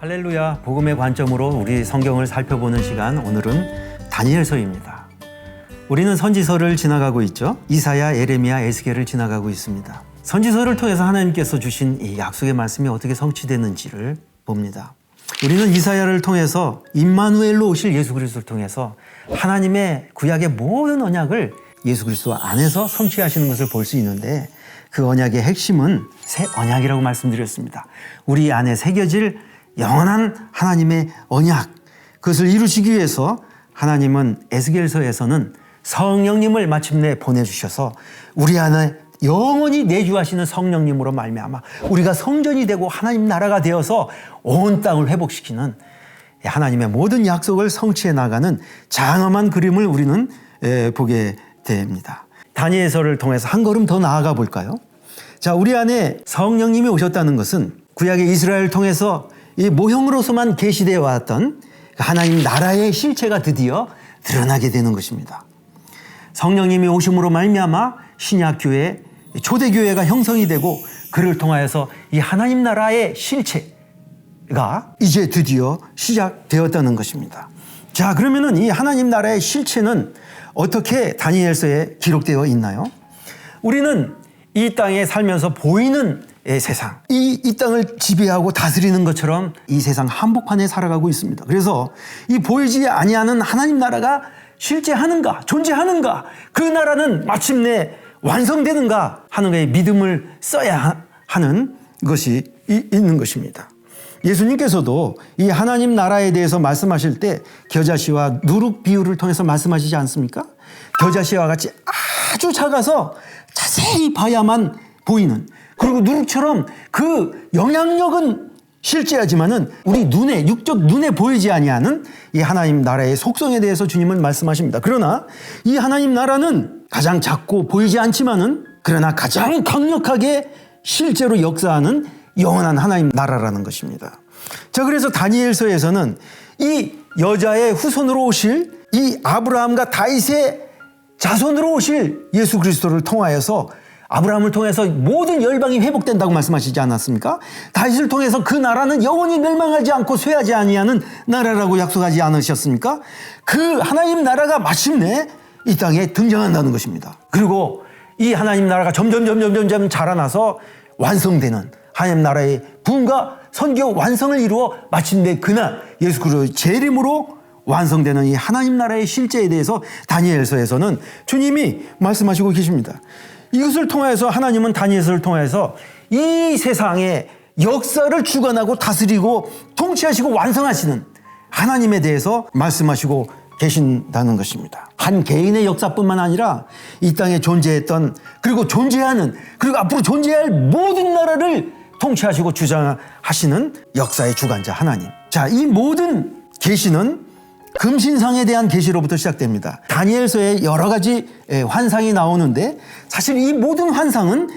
할렐루야 복음의 관점으로 우리 성경을 살펴보는 시간 오늘은 다니엘서입니다. 우리는 선지서를 지나가고 있죠. 이사야, 에레미야, 에스겔을 지나가고 있습니다. 선지서를 통해서 하나님께서 주신 이 약속의 말씀이 어떻게 성취되는지를 봅니다. 우리는 이사야를 통해서 임마누엘로 오실 예수 그리스도를 통해서 하나님의 구약의 모든 언약을 예수 그리스도 안에서 성취하시는 것을 볼 수 있는데 그 언약의 핵심은 새 언약이라고 말씀드렸습니다. 우리 안에 새겨질 영원한 하나님의 언약 그것을 이루시기 위해서 하나님은 에스겔서에서는 성령님을 마침내 보내주셔서 우리 안에 영원히 내주하시는 성령님으로 말미암아 우리가 성전이 되고 하나님 나라가 되어서 온 땅을 회복시키는 하나님의 모든 약속을 성취해 나가는 장엄한 그림을 우리는 에, 보게 됩니다. 다니엘서를 통해서 한 걸음 더 나아가 볼까요? 자, 우리 안에 성령님이 오셨다는 것은 구약의 이스라엘을 통해서 이 모형으로서만 계시되어 왔던 하나님 나라의 실체가 드디어 드러나게 되는 것입니다. 성령님이 오심으로 말미암아 신약 교회 초대 교회가 형성이 되고 그를 통하여서 이 하나님 나라의 실체가 이제 드디어 시작되었다는 것입니다. 자, 그러면은 이 하나님 나라의 실체는 어떻게 다니엘서에 기록되어 있나요? 우리는 이 땅에 살면서 보이는 세상, 이, 이 땅을 지배하고 다스리는 것처럼 이 세상 한복판에 살아가고 있습니다. 그래서 이 보이지 아니하는 하나님 나라가 실제 하는가, 존재하는가, 그 나라는 마침내 완성되는가 하는 것에 믿음을 써야 하는 것이 있는 것입니다. 예수님께서도 이 하나님 나라에 대해서 말씀하실 때 겨자씨와 누룩 비유를 통해서 말씀하시지 않습니까? 겨자씨와 같이 아주 작아서 자세히 봐야만 보이는 그리고 누룩처럼 그 영향력은 실제하지만은 우리 눈에 육적 눈에 보이지 아니하는 이 하나님 나라의 속성에 대해서 주님은 말씀하십니다. 그러나 이 하나님 나라는 가장 작고 보이지 않지만은 그러나 가장 강력하게 실제로 역사하는 영원한 하나님 나라라는 것입니다. 자, 그래서 다니엘서에서는 이 여자의 후손으로 오실 이 아브라함과 다윗의 자손으로 오실 예수 그리스도를 통하여서 아브라함을 통해서 모든 열방이 회복된다고 말씀하시지 않았습니까? 다윗을 통해서 그 나라는 영원히 멸망하지 않고 쇠하지 아니하는 나라라고 약속하지 않으셨습니까? 그 하나님 나라가 마침내 이 땅에 등장한다는 것입니다. 그리고 이 하나님 나라가 점점 점점 점점 자라나서 완성되는 하나님 나라의 부흥과 선교 완성을 이루어 마침내 그날 예수 그리스도의 재림으로 완성되는 이 하나님 나라의 실제에 대해서 다니엘서에서는 주님이 말씀하시고 계십니다. 이것을 통해서 하나님은 다니엘서를 통해서 이 세상의 역사를 주관하고 다스리고 통치하시고 완성하시는 하나님에 대해서 말씀하시고 계신다는 것입니다. 한 개인의 역사뿐만 아니라 이 땅에 존재했던 그리고 존재하는 그리고 앞으로 존재할 모든 나라를 통치하시고 주장하시는 역사의 주관자 하나님. 자, 이 모든 계시는 금신상에 대한 계시로부터 시작됩니다. 다니엘서에 여러 가지 환상이 나오는데 사실 이 모든 환상은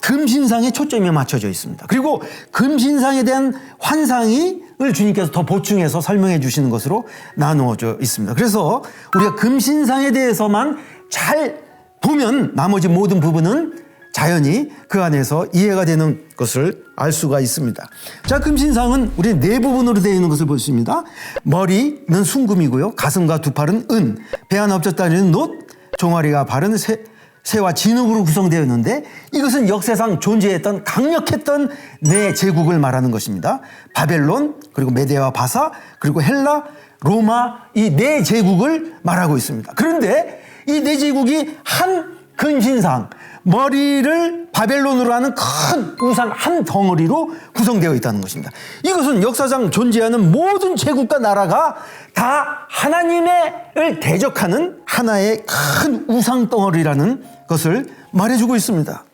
금신상에 초점이 맞춰져 있습니다. 그리고 금신상에 대한 환상이 을 주님께서 더 보충해서 설명해 주시는 것으로 나누어져 있습니다. 그래서 우리가 금신상에 대해서만 잘 보면 나머지 모든 부분은 자연히 그 안에서 이해가 되는 것을 알 수가 있습니다. 자, 금신상은 우리 네 부분으로 되어 있는 것을 볼 수 있습니다. 머리는 순금이고요. 가슴과 두 팔은 은, 배 하나 없졌다는 놋, 종아리가 바른 새, 새와 진흙으로 구성되어 있는데 이것은 역사상 존재했던 강력했던 네 제국을 말하는 것입니다. 바벨론, 그리고 메데와 바사, 그리고 헬라, 로마 이 네 제국을 말하고 있습니다. 그런데 이 네 제국이 한 근신상, 머리를 바벨론으로 하는 큰 우상 한 덩어리로 구성되어 있다는 것입니다. 이것은 역사상 존재하는 모든 제국과 나라가 다 하나님을 대적하는 하나의 큰 우상 덩어리라는 것을 말해주고 있습니다.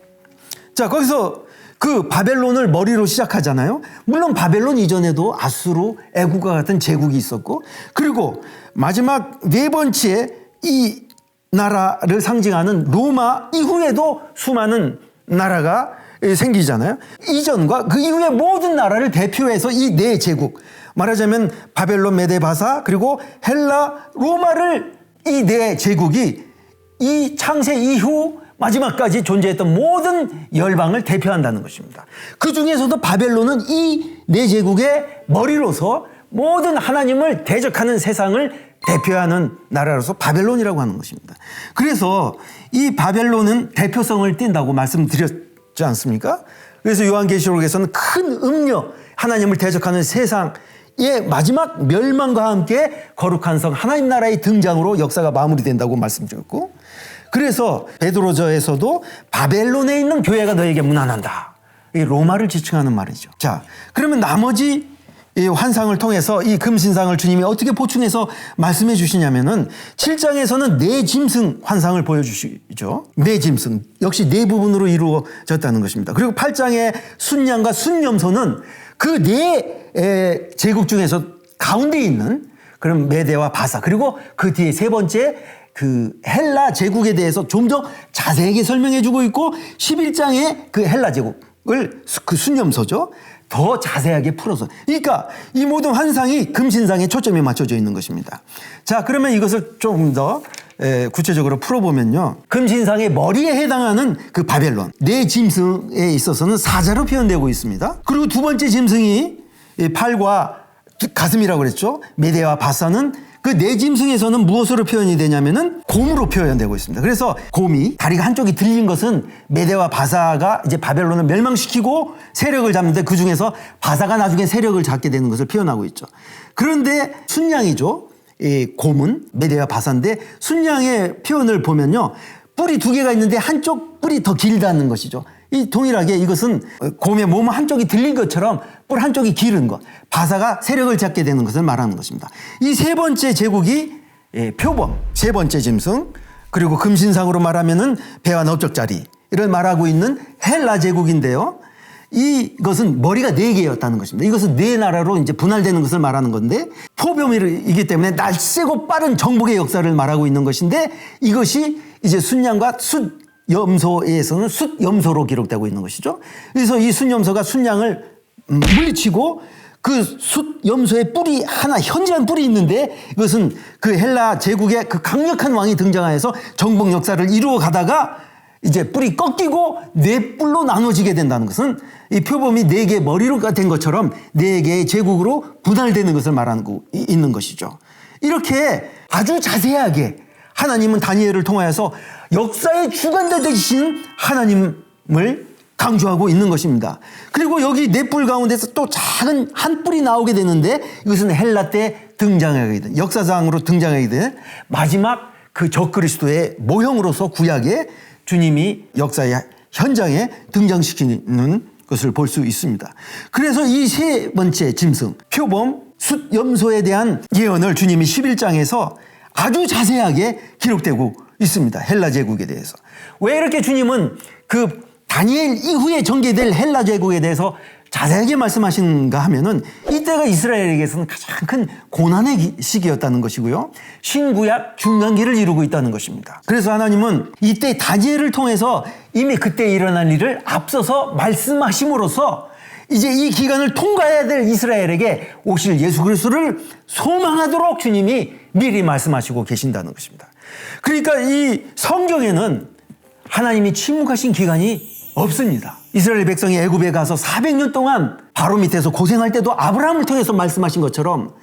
자, 거기서 그 바벨론을 머리로 시작하잖아요. 물론 바벨론 이전에도 아수르, 애국과 같은 제국이 있었고, 그리고 마지막 네 번째 이 나라를 상징하는 로마 이후에도 수많은 나라가 생기잖아요. 이전과 그 이후의 모든 나라를 대표해서 이 네 제국, 말하자면 바벨론, 메데, 바사, 그리고 헬라, 로마를 이 네 제국이 이 창세 이후 마지막까지 존재했던 모든 열방을 대표한다는 것입니다. 그 중에서도 바벨론은 이 네 제국의 머리로서 모든 하나님을 대적하는 세상을 대표하는 나라로서 바벨론이라고 하는 것입니다. 그래서 이 바벨론은 대표성을 띈다고 말씀드렸지 않습니까? 그래서 요한계시록에서는 큰 음녀, 하나님을 대적하는 세상의 마지막 멸망과 함께 거룩한 성 하나님 나라의 등장으로 역사가 마무리된다고 말씀드렸고 그래서 베드로저에서도 바벨론에 있는 교회가 너에게 무난한다. 이 로마를 지칭하는 말이죠. 자, 그러면 나머지 이 환상을 통해서 이 금신상을 주님이 어떻게 보충해서 말씀해 주시냐면은 7장에서는 네 짐승 환상을 보여주시죠. 네 짐승. 역시 네 부분으로 이루어졌다는 것입니다. 그리고 8장의 순양과 순염소는 그 네 제국 중에서 가운데 있는 그런 메대와 바사 그리고 그 뒤에 세 번째 그 헬라 제국에 대해서 좀 더 자세하게 설명해 주고 있고 11장의 그 헬라 제국을 그 순염소죠. 더 자세하게 풀어서. 그러니까 이 모든 환상이 금신상에 초점이 맞춰져 있는 것입니다. 자, 그러면 이것을 조금 더 구체적으로 풀어보면요. 금신상의 머리에 해당하는 그 바벨론. 네 짐승에 있어서는 사자로 표현되고 있습니다. 그리고 두 번째 짐승이 팔과 가슴이라고 그랬죠. 메데와 바사는 그네 짐승에서는 무엇으로 표현이 되냐면은 곰으로 표현되고 있습니다. 그래서 곰이 다리가 한쪽이 들린 것은 메데와 바사가 이제 바벨론을 멸망시키고 세력을 잡는데 그 중에서 바사가 나중에 세력을 잡게 되는 것을 표현하고 있죠. 그런데 순양이죠. 이 곰은 메데와 바사인데 순양의 표현을 보면요. 뿔이 두 개가 있는데 한쪽 뿔이 더 길다는 것이죠. 이 동일하게 이것은 곰의 몸 한쪽이 들린 것처럼 뿔 한쪽이 길은 것. 바사가 세력을 잡게 되는 것을 말하는 것입니다. 이 세 번째 제국이 예, 표범, 세 번째 짐승, 그리고 금신상으로 말하면은 배와 넓적자리를 말하고 있는 헬라 제국인데요. 이것은 머리가 네 개였다는 것입니다. 이것은 네 나라로 이제 분할되는 것을 말하는 건데 포병이기 때문에 날쌔고 빠른 정복의 역사를 말하고 있는 것인데 이것이 이제 순양과 숫 염소에서는 숫염소로 기록되고 있는 것이죠. 그래서 이 순염소가 순양을 물리치고 그 숫염소의 뿔이 하나 현저한 뿔이 있는데 이것은 그 헬라 제국의 그 강력한 왕이 등장하여서 정복 역사를 이루어 가다가 이제 뿔이 꺾이고 네 뿔로 나눠지게 된다는 것은 이 표범이 네 개의 머리로 된 것처럼 네 개의 제국으로 분할되는 것을 말하는 거 있는 것이죠. 이렇게 아주 자세하게 하나님은 다니엘을 통하여서 역사의 주관자 되신 하나님을 강조하고 있는 것입니다. 그리고 여기 네 뿔 가운데서 또 작은 한 뿔이 나오게 되는데 이것은 헬라 때 등장하게 된 역사상으로 등장하게 된 마지막 그 적그리스도의 모형으로서 구약에 주님이 역사의 현장에 등장시키는 것을 볼 수 있습니다. 그래서 이 세 번째 짐승 표범 숫 염소에 대한 예언을 주님이 11장에서 아주 자세하게 기록되고 있습니다. 헬라 제국에 대해서. 왜 이렇게 주님은 그 다니엘 이후에 전개될 헬라 제국에 대해서 자세하게 말씀하시는가 하면은 이때가 이스라엘에게서는 가장 큰 고난의 시기였다는 것이고요. 신구약 중간기를 이루고 있다는 것입니다. 그래서 하나님은 이때 다니엘을 통해서 이미 그때 일어난 일을 앞서서 말씀하심으로써 이제 이 기간을 통과해야 될 이스라엘에게 오실 예수 그리스도를 소망하도록 주님이 미리 말씀하시고 계신다는 것입니다. 그러니까 이 성경에는 하나님이 침묵하신 기간이 없습니다. 이스라엘 백성이 애굽에 가서 400년 동안 바로 밑에서 고생할 때도 아브라함을 통해서 말씀하신 것처럼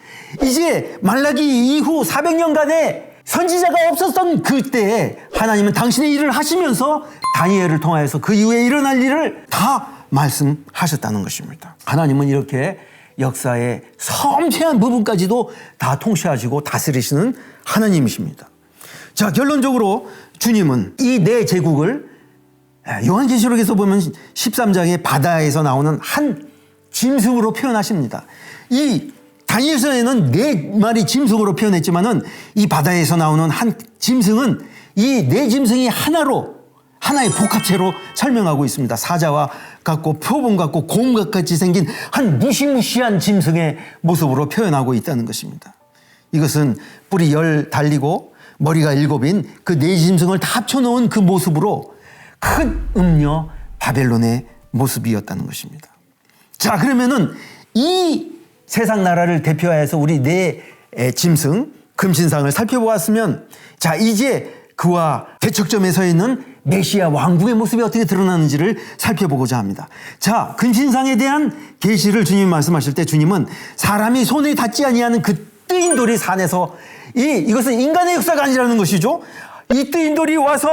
이제 말라기 이후 400년간의 선지자가 없었던 그때에 하나님은 당신의 일을 하시면서 다니엘을 통하여서 그 이후에 일어날 일을 다 말씀하셨다는 것입니다. 하나님은 이렇게 역사의 섬세한 부분까지도 다 통치하시고 다스리시는 하나님이십니다. 자, 결론적으로 주님은 이 네 제국을 요한계시록에서 보면 13장의 바다에서 나오는 한 짐승으로 표현하십니다. 이 다니엘서에는 네 마리 짐승으로 표현했지만은 이 바다에서 나오는 한 짐승은 이 네 짐승이 하나로 하나의 복합체로 설명하고 있습니다. 사자와 같고 표범 같고 곰 같이 생긴 한 무시무시한 짐승의 모습으로 표현하고 있다는 것입니다. 이것은 뿔이 열 달리고 머리가 일곱인 그 네 짐승을 다 합쳐놓은 그 모습으로 큰 음녀 바벨론의 모습이었다는 것입니다. 자, 그러면은 이 세상 나라를 대표하여서 우리 네 짐승 금신상을 살펴보았으면 자, 이제 그와 대척점에 서 있는 메시아 왕국의 모습이 어떻게 드러나는지를 살펴보고자 합니다. 자, 근신상에 대한 계시를 주님이 말씀하실 때 주님은 사람이 손에 닿지 아니하는 그 뜨인 돌이 산에서 이 이것은 인간의 역사가 아니라는 것이죠. 이 뜨인 돌이 와서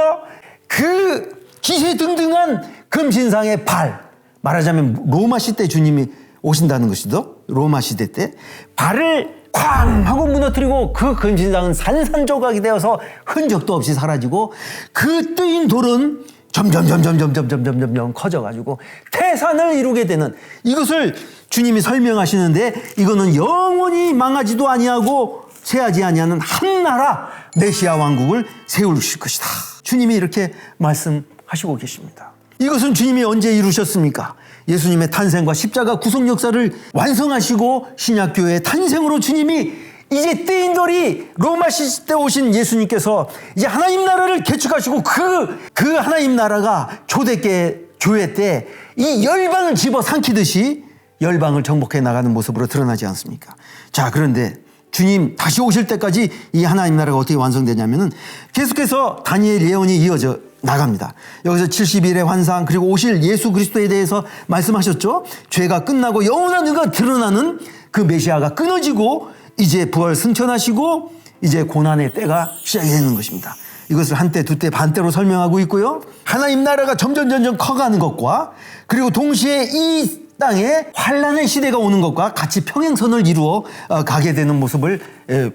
그 기세 등등한 금신상의 발 말하자면 로마 시대 주님이 오신다는 것이죠. 로마 시대 때 발을 쾅 하고 무너뜨리고 그 금신상은 산산조각이 되어서 흔적도 없이 사라지고 그 뜨인 돌은 점점 점점 점점 점점 점점 커져가지고 태산을 이루게 되는 이것을 주님이 설명하시는데 이거는 영원히 망하지도 아니하고 쇠하지 아니하는 한 나라 메시아 왕국을 세우실 것이다. 주님이 이렇게 말씀하시고 계십니다. 이것은 주님이 언제 이루셨습니까? 예수님의 탄생과 십자가 구속 역사를 완성하시고 신약교회의 탄생으로 주님이 이제 뜨인 돌이 로마 시대 오신 예수님께서 이제 하나님 나라를 개축하시고 그, 그 하나님 나라가 초대계 교회 때 이 열방을 집어 삼키듯이 열방을 정복해 나가는 모습으로 드러나지 않습니까? 자, 그런데 주님 다시 오실 때까지 이 하나님 나라가 어떻게 완성되냐면은 계속해서 다니엘 예언이 이어져 나갑니다. 여기서 70일의 환상 그리고 오실 예수 그리스도에 대해서 말씀하셨죠. 죄가 끝나고 영원한 의가 드러나는 그 메시아가 끊어지고 이제 부활 승천하시고 이제 고난의 때가 시작이 되는 것입니다. 이것을 한때, 두때, 반때로 설명하고 있고요. 하나님 나라가 점점 점점 커가는 것과 그리고 동시에 이 땅에 환란의 시대가 오는 것과 같이 평행선을 이루어 어, 가게 되는 모습을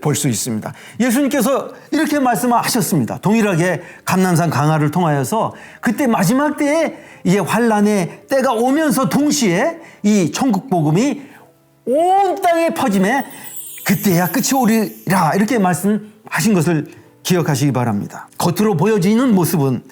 볼 수 있습니다. 예수님께서 이렇게 말씀하셨습니다. 동일하게 감남산 강화를 통하여서 그때 마지막 때에 이제 환란의 때가 오면서 동시에 이 천국 복음이 온 땅에 퍼짐에 그때야 끝이 오리라 이렇게 말씀하신 것을 기억하시기 바랍니다. 겉으로 보여지는 모습은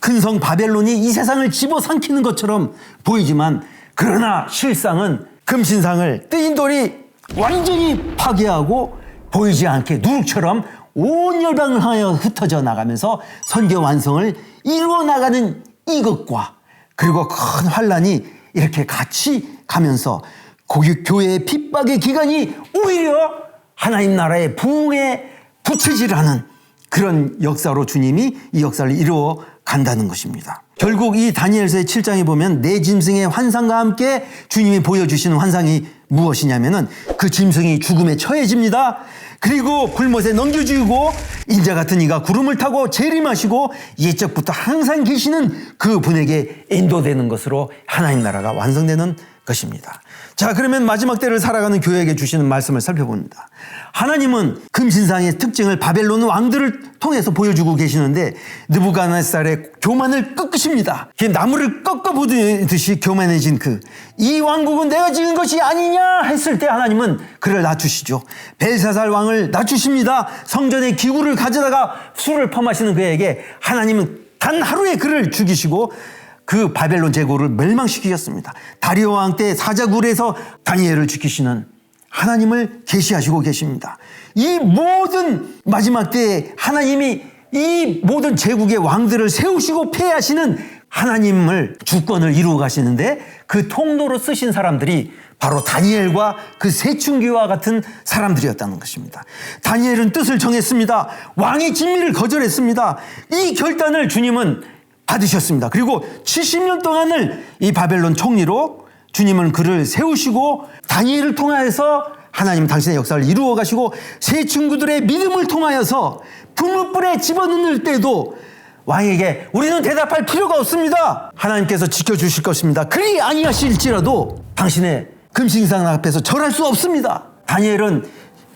큰 성 바벨론이 이 세상을 집어삼키는 것처럼 보이지만 그러나 실상은 금신상을 뜨인 돌이 완전히 파괴하고 보이지 않게 누룩처럼 온 열방을 하여 흩어져 나가면서 선교 완성을 이루어 나가는 이것과 그리고 큰 환란이 이렇게 같이 가면서 고기 교회의 핍박의 기간이 오히려 하나님 나라의 부흥에 부채질하는 그런 역사로 주님이 이 역사를 이루어 간다는 것입니다. 결국 이 다니엘서의 7장에 보면 내 짐승의 환상과 함께 주님이 보여주시는 환상이 무엇이냐면은 그 짐승이 죽음에 처해집니다. 그리고 불못에 넘겨주고 인자 같은 이가 구름을 타고 재림하시고 예적부터 항상 계시는 그 분에게 인도되는 것으로 하나님 나라가 완성되는 것입니다. 자, 그러면 마지막 때를 살아가는 교회에게 주시는 말씀을 살펴봅니다. 하나님은 금신상의 특징을 바벨론 왕들을 통해서 보여주고 계시는데 느부갓네살의 교만을 꺾으십니다. 나무를 꺾어보듯이 교만해진 그 이 왕국은 내가 지은 것이 아니냐 했을 때 하나님은 그를 낮추시죠. 벨사살 왕을 낮추십니다. 성전의 기구를 가져다가 술을 퍼마시는 그에게 하나님은 단 하루에 그를 죽이시고 그 바벨론 제국을 멸망시키셨습니다. 다리오 왕 때 사자굴에서 다니엘을 지키시는 하나님을 계시하시고 계십니다. 이 모든 마지막 때에 하나님이 이 모든 제국의 왕들을 세우시고 폐하시는 하나님을 주권을 이루어 가시는데 그 통로로 쓰신 사람들이 바로 다니엘과 그 세충기와 같은 사람들이었다는 것입니다. 다니엘은 뜻을 정했습니다. 왕의 진미를 거절했습니다. 이 결단을 주님은 받으셨습니다. 그리고 70년 동안을 이 바벨론 총리로 주님은 그를 세우시고 다니엘을 통하여서 하나님 당신의 역사를 이루어 가시고 세 친구들의 믿음을 통하여서 분무불에 집어넣을 때도 왕에게 우리는 대답할 필요가 없습니다. 하나님께서 지켜주실 것입니다. 그리 아니하실지라도 당신의 금신상 앞에서 절할 수 없습니다. 다니엘은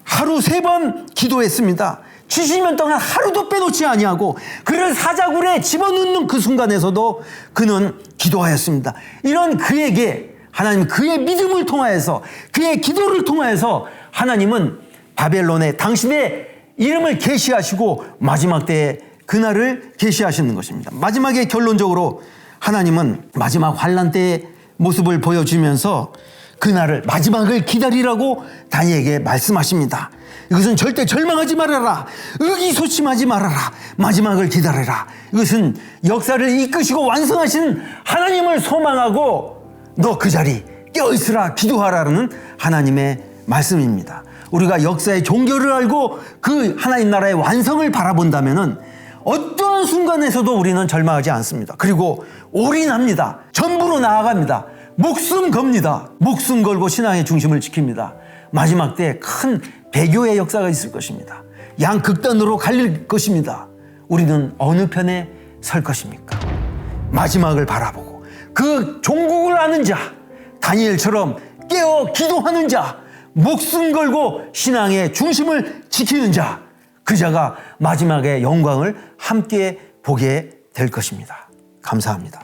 하루 세 번 기도했습니다. 70년 동안 하루도 빼놓지 아니하고 그를 사자굴에 집어넣는 그 순간에서도 그는 기도하였습니다. 이런 그에게 하나님 그의 믿음을 통하여서 그의 기도를 통하여서 하나님은 바벨론에 당신의 이름을 계시하시고 마지막 때에 그날을 계시하시는 것입니다. 마지막에 결론적으로 하나님은 마지막 환란 때의 모습을 보여주면서 그날을 마지막을 기다리라고 다니에게 말씀하십니다. 이것은 절대 절망하지 말아라. 의기소침하지 말아라. 마지막을 기다려라. 이것은 역사를 이끄시고 완성하신 하나님을 소망하고 너 그 자리 껴있으라 기도하라는 하나님의 말씀입니다. 우리가 역사의 종교를 알고 그 하나님 나라의 완성을 바라본다면은 어떠한 순간에서도 우리는 절망하지 않습니다. 그리고 올인합니다. 전부로 나아갑니다. 목숨 겁니다. 목숨 걸고 신앙의 중심을 지킵니다. 마지막 때 큰 배교의 역사가 있을 것입니다. 양극단으로 갈릴 것입니다. 우리는 어느 편에 설 것입니까? 마지막을 바라보고 그 종국을 아는 자, 다니엘처럼 깨어 기도하는 자, 목숨 걸고 신앙의 중심을 지키는 자, 그 자가 마지막에 영광을 함께 보게 될 것입니다. 감사합니다.